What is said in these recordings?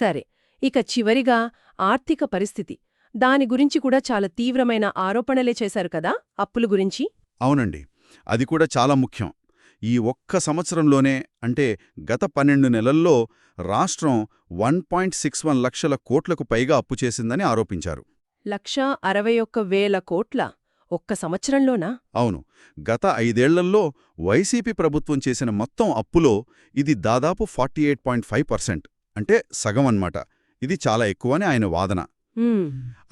సరే ఇక చివరిగా ఆర్థిక పరిస్థితి. దాని గురించి కూడా చాలా తీవ్రమైన ఆరోపణలే చేశారు కదా అప్పుల గురించి? అవునండి. అది కూడా చాలా ముఖ్యం. ఈ ఒక్క సంవత్సరంలోనే అంటే గత పన్నెండు నెలల్లో రాష్ట్రం వన్ పాయింట్ సిక్స్ వన్ లక్షల కోట్లకు పైగా అప్పు చేసిందని ఆరోపించారు. లక్షా అరవై ఒక్క వేల కోట్ల ఒక్క సంవత్సరంలోనా? అవును. గత ఐదేళ్ళలో వైసీపీ ప్రభుత్వం చేసిన మొత్తం అప్పులో ఇది దాదాపు forty eight point five percent. అంటే సగం అన్నమాట ఇది చాలా ఎక్కువని ఆయన వాదన.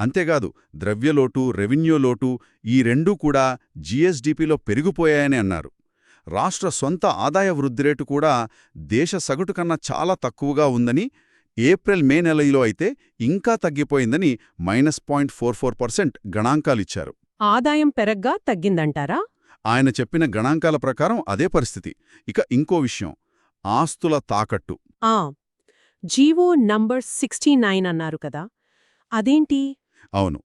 అంతేకాదు ద్రవ్యలోటు రెవెన్యూ లోటు ఈ రెండూ కూడా జీఎస్డీపీలో పెరిగిపోయాయని అన్నారు. రాష్ట్ర సొంత ఆదాయ వృద్ధి రేటు కూడా దేశ సగటు కన్నా చాలా తక్కువగా ఉందని ఏప్రిల్ మే నెలలో అయితే ఇంకా తగ్గిపోయిందని minus point four four percent గణాంకాలిచ్చారు. ఆదాయం పెరగ్గా తగ్గిందంటారా? ఆయన చెప్పిన గణాంకాల ప్రకారం అదే పరిస్థితి. ఇక ఇంకో విషయం ఆస్తుల తాకట్టు. జీవో నంబర్ సిక్స్టీ నైన్ అన్నారు కదా. అదేంటి? అవును.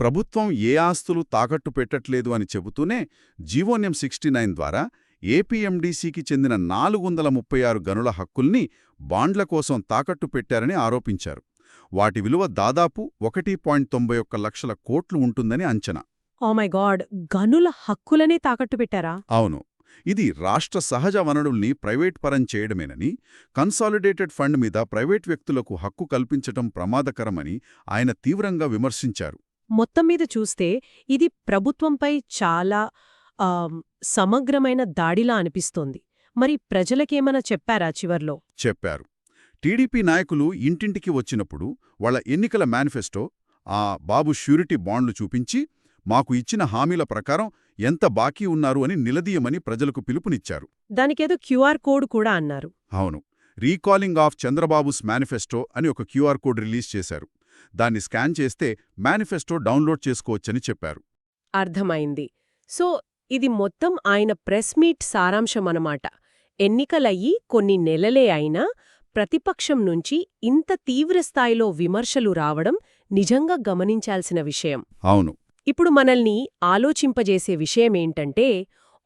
ప్రభుత్వం ఏ ఆస్తులు తాకట్టు పెట్టట్లేదు అని చెబుతూనే జీవోన్యం సిక్స్టీ నైన్ ద్వారా ఏపీఎండీసీకి చెందిన నాలుగు వందల ముప్పై ఆరు గనుల హక్కుల్ని బాండ్ల కోసం తాకట్టు పెట్టారని ఆరోపించారు. వాటి విలువ దాదాపు ఒకటి పాయింట్ తొంభై ఒక్క లక్షల కోట్లు ఉంటుందని అంచనా. Oh my God! గనుల హక్కులనే తాకట్టు పెట్టారా? అవును. ఇది రాష్ట్ర సహజ వనరుల్ని ప్రైవేట్ పరం చేయడమేనని కన్సాలిడేటెడ్ ఫండ్ మీద ప్రైవేట్ వ్యక్తులకు హక్కు కల్పించటం ప్రమాదకరమని ఆయన తీవ్రంగా విమర్శించారు. మొత్తం మీద చూస్తే ఇది ప్రభుత్వంపై చాలా సమగ్రమైన దాడిలా అనిపిస్తోంది. మరి ప్రజలకేమైనా చెప్పారా చివర్లో? చెప్పారు. టీడీపీ నాయకులు ఇంటింటికి వచ్చినప్పుడు వాళ్ళ ఎన్నికల మేనిఫెస్టో ఆ బాబు ష్యూరిటీ బాండ్లు చూపించి మాకు ఇచ్చిన హామీల ప్రకారం ఎంత బాకీ ఉన్నారు అని నిలదీయమని ప్రజలకు పిలుపునిచ్చారు. దానికేదో క్యూఆర్ కోడ్ కూడా అన్నారు. అవును. రీకాలింగ్ ఆఫ్ చంద్రబాబుస్ మేనిఫెస్టో అని ఒక క్యూఆర్ కోడ్ రిలీజ్ చేశారు. దాన్ని స్కాన్ చేస్తే మేనిఫెస్టో డౌన్లోడ్ చేసుకోవచ్చని చెప్పారు. అర్థమైంది. సో ఇది మొత్తం ఆయన ప్రెస్ మీట్ సారాంశమనమాట. ఎన్నికలయ్యి కొన్ని నెలలే అయినా ప్రతిపక్షం నుంచి ఇంత తీవ్రస్థాయిలో విమర్శలు రావడం నిజంగా గమనించాల్సిన విషయం. అవును. ఇప్పుడు మనల్ని ఆలోచింపజేసే విషయమేంటంటే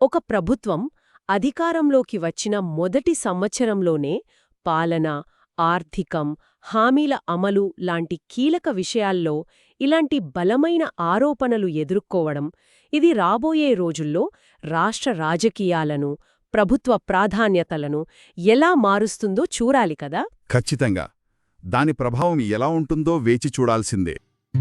ఒక ప్రభుత్వం అధికారంలోకి వచ్చిన మొదటి సంవత్సరంలోనే పాలన ఆర్థికం హామీల అమలు లాంటి కీలక విషయాల్లో ఇలాంటి బలమైన ఆరోపణలు ఎదుర్కోవడం ఇది రాబోయే రోజుల్లో రాష్ట్ర రాజకీయాలను ప్రభుత్వ ప్రాధాన్యతలను ఎలా మారుస్తుందో చూడాలి కదా? ఖచ్చితంగా. దాని ప్రభావం ఎలా ఉంటుందో వేచి చూడాల్సిందే.